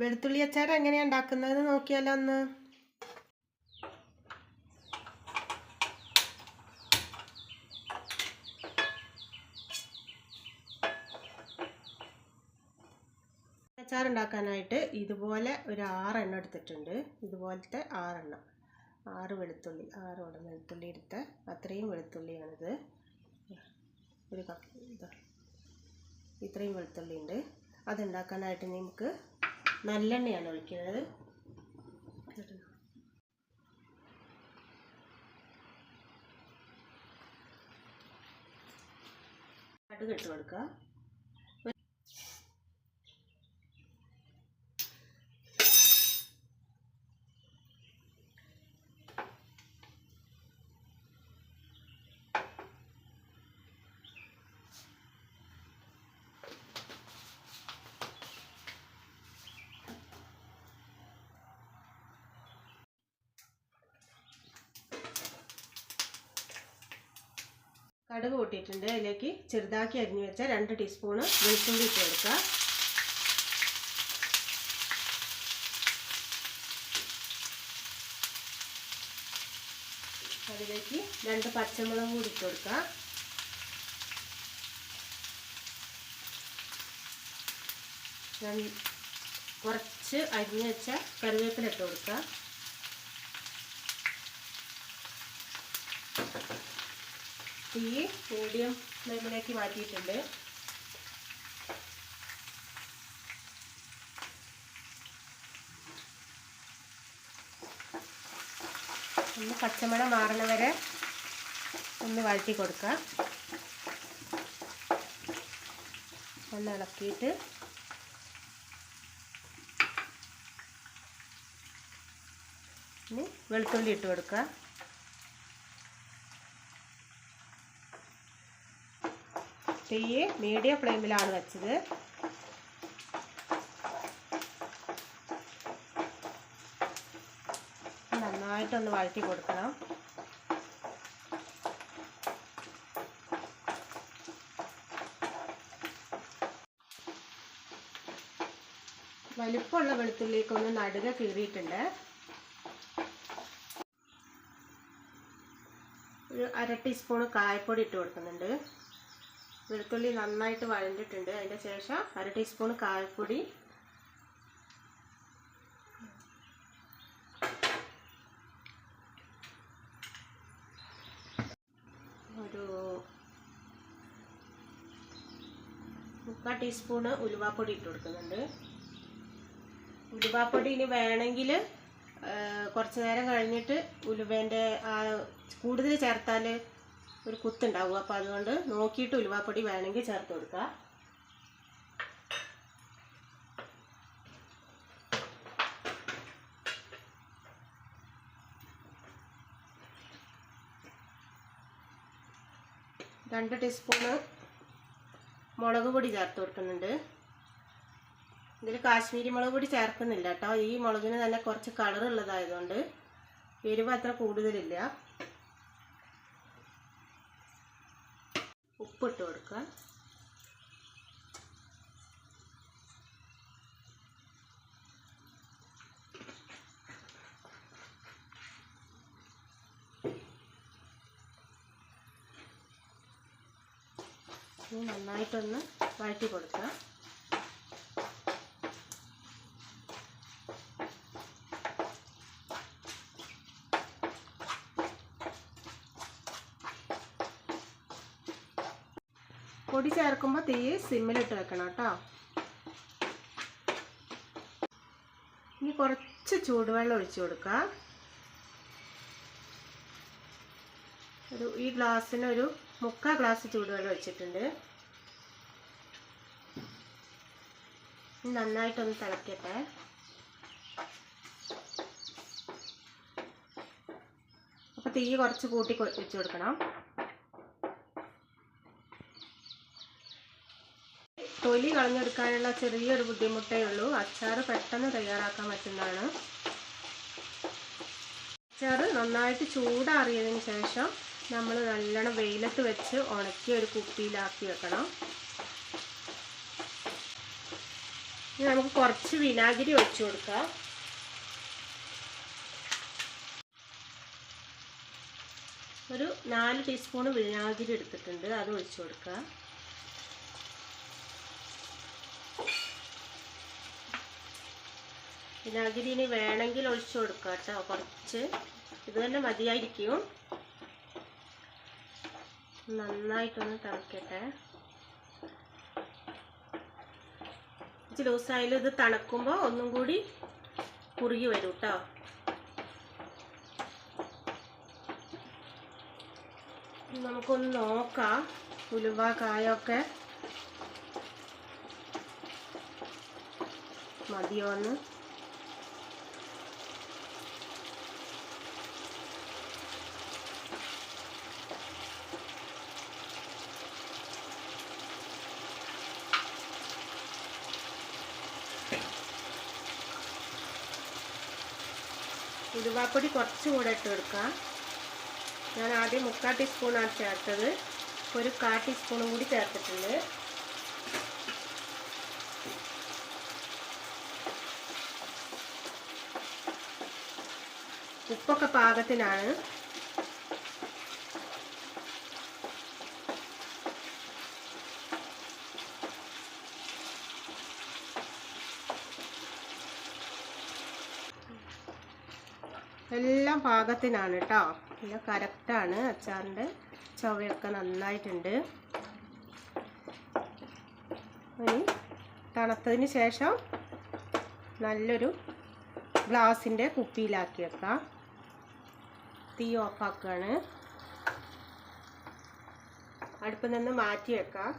വെളുത്തുള്ളി അച്ചാർ എങ്ങനെയാണ് ഉണ്ടാക്കുന്നത് നോക്കിയാലോ ഒന്ന്. അച്ചാർ ഉണ്ടാക്കാനായിട്ട് ഇതുപോലെ ഒരു ആറെണ്ണം എടുത്തിട്ടുണ്ട്. ഇതുപോലത്തെ ആറെണ്ണം. ആറ് വെളുത്തുള്ളി ആറോളം വെളുത്തുള്ളി എടുത്ത അത്രയും വെളുത്തുള്ളിയാണിത്. ഒരു ഇത്രയും വെളുത്തുള്ളി ഉണ്ട് അതുണ്ടാക്കാനായിട്ട് നമുക്ക് നല്ലെണ്ണയാണ് ഒഴിക്കുന്നത്. കടുക് ഇട്ട് കൊടുക്കുക. കടുക് കൂട്ടിയിട്ടുണ്ട് അതിലേക്ക് ചെറുതാക്കി അരിഞ്ഞു വെച്ച രണ്ട് ടീസ്പൂണ് വെളുത്തുള്ളി ഇട്ട് കൊടുക്കുക. അതിലേക്ക് രണ്ട് പച്ചമുളക് കൂടി ഇട്ട് കൊടുക്കുക. കുറച്ച് അരിഞ്ഞു വെച്ച കറിവേപ്പില ഇട്ട് കൊടുക്കുക. തീ മീഡിയം ഫ്ലെയിമിലേക്ക് മാറ്റിയിട്ടുണ്ട്. ഒന്ന് പച്ചമണം മാറണ വരെ ഒന്ന് വഴറ്റി കൊടുക്കുക. ഒന്ന് ഇളക്കിയിട്ട് ഇനി വെളുത്തുള്ളി ഇട്ട് കൊടുക്കുക. തീ മീഡിയം ഫ്ലെയിമിലാണ് വെച്ചത്. നന്നായിട്ടൊന്ന് വഴറ്റി കൊടുക്കണം. വലിപ്പമുള്ള വെളുത്തുള്ളിയൊക്കെ നടുക കീറിയിട്ടുണ്ട്. ഒരു അര ടീസ്പൂൺ കായപ്പൊടി ഇട്ട് കൊടുക്കുന്നുണ്ട്. വെളുത്തുള്ളി നന്നായിട്ട് വഴഞ്ഞിട്ടുണ്ട് അതിന്റെ ശേഷം അര ടീസ്പൂൺ കായപ്പൊടി ഒരു മുക്കാൽ ടീസ്പൂണ് ഉലുവാപ്പൊടി ഇട്ട് കൊടുക്കുന്നുണ്ട്. ഉലുവാപ്പൊടി ഇനി വേണമെങ്കിൽ കുറച്ച് നേരം കഴിഞ്ഞിട്ട് ഉലുവേന്റെ കൂടുതൽ ചേർത്താൽ ഒരു കുത്തുണ്ടാവും. അപ്പോൾ അതുകൊണ്ട് നോക്കിയിട്ട് ഉലുവാപ്പൊടി വേണമെങ്കിൽ ചേർത്ത് കൊടുക്കുക രണ്ട് ടീസ്പൂണ് മുളക് പൊടി ചേർത്ത് കൊടുക്കുന്നുണ്ട്. ഇതിൽ കാശ്മീരി മുളക് പൊടി ചേർക്കുന്നില്ല കേട്ടോ. ഈ മുളകിന് തന്നെ കുറച്ച് കളറുള്ളതായതുകൊണ്ട് എരിവ് അത്ര കൂടുതലില്ല. ഉപ്പിട്ട് കൊടുക്കുക. നന്നായിട്ടൊന്ന് വഴറ്റി കൊടുക്കുക. പൊടി ചേർക്കുമ്പോൾ തീ സിമ്മിലിട്ട് വെക്കണം കേട്ടോ. ഇനി കുറച്ച് ചൂടുവെള്ളം ഒഴിച്ചു കൊടുക്കുക. ഒരു ഈ ഗ്ലാസ്സിന് ഒരു മുക്കാൽ ഗ്ലാസ് ചൂടുവെള്ളം ഒഴിച്ചിട്ടുണ്ട്. നന്നായിട്ടൊന്ന് തിളക്കട്ടെ. അപ്പോൾ തീ കുറച്ച് കൂട്ടി വെച്ച് കൊടുക്കണം. തൊലി കളഞ്ഞെടുക്കാനുള്ള ചെറിയൊരു ബുദ്ധിമുട്ടേ ഉള്ളൂ. അച്ചാർ പെട്ടെന്ന് തയ്യാറാക്കാൻ പറ്റുന്നതാണ്. അച്ചാർ നന്നായിട്ട് ചൂടാറിയതിന് ശേഷം നമ്മൾ നല്ലോണം വെയിലത്ത് വെച്ച് ഉണക്കി ഒരു കുപ്പിയിലാക്കി വെക്കണം. ഇനി നമുക്ക് കുറച്ച് വിനാഗിരി ഒഴിച്ചു കൊടുക്കാം. ഒരു നാല് ടീസ്പൂൺ വിനാഗിരി എടുത്തിട്ടുണ്ട്. അത് ഒഴിച്ചു കൊടുക്കുക വിനാഗിരി ഇനി വേണമെങ്കിൽ ഒഴിച്ചു കൊടുക്കുക കേട്ടോ കുറച്ച്. ഇത് തന്നെ മതിയായിരിക്കും. നന്നായിട്ടൊന്ന് തിളക്കട്ടെ. ഇച്ചിരി ലൂസായാലും ഇത് തണുക്കുമ്പോൾ ഒന്നും കൂടി കുറുകി വരും കേട്ടോ. നമുക്കൊന്ന് നോക്കാം ഉലുവ കായൊക്കെ മതിയോ ഉലുവാപ്പൊടി കുറച്ച് കൂടെ ഇട്ട് കൊടുക്കാം ഞാൻ ആദ്യം മുക്കാൽ ടീസ്പൂണാണ് ചേർത്തത്. ഒരു കാ ടീസ്പൂണും കൂടി ചേർത്തിട്ടുണ്ട്. ഉപ്പൊക്കെ പാകത്തിനാണ്. എല്ലാം പാകത്തിനാണ് കേട്ടോ എല്ലാം കറക്റ്റാണ് അച്ചാറിന്റെ ചവയൊക്കെ നന്നായിട്ടുണ്ട്. ഇനി തണുത്തതിന് ശേഷം നല്ലൊരു ഗ്ലാസിന്റെ കുപ്പിയിലാക്കി വെക്കാം. തീ ഓഫാക്കുകയാണ് അടുപ്പിൽ നിന്ന് മാറ്റി വെക്കാം.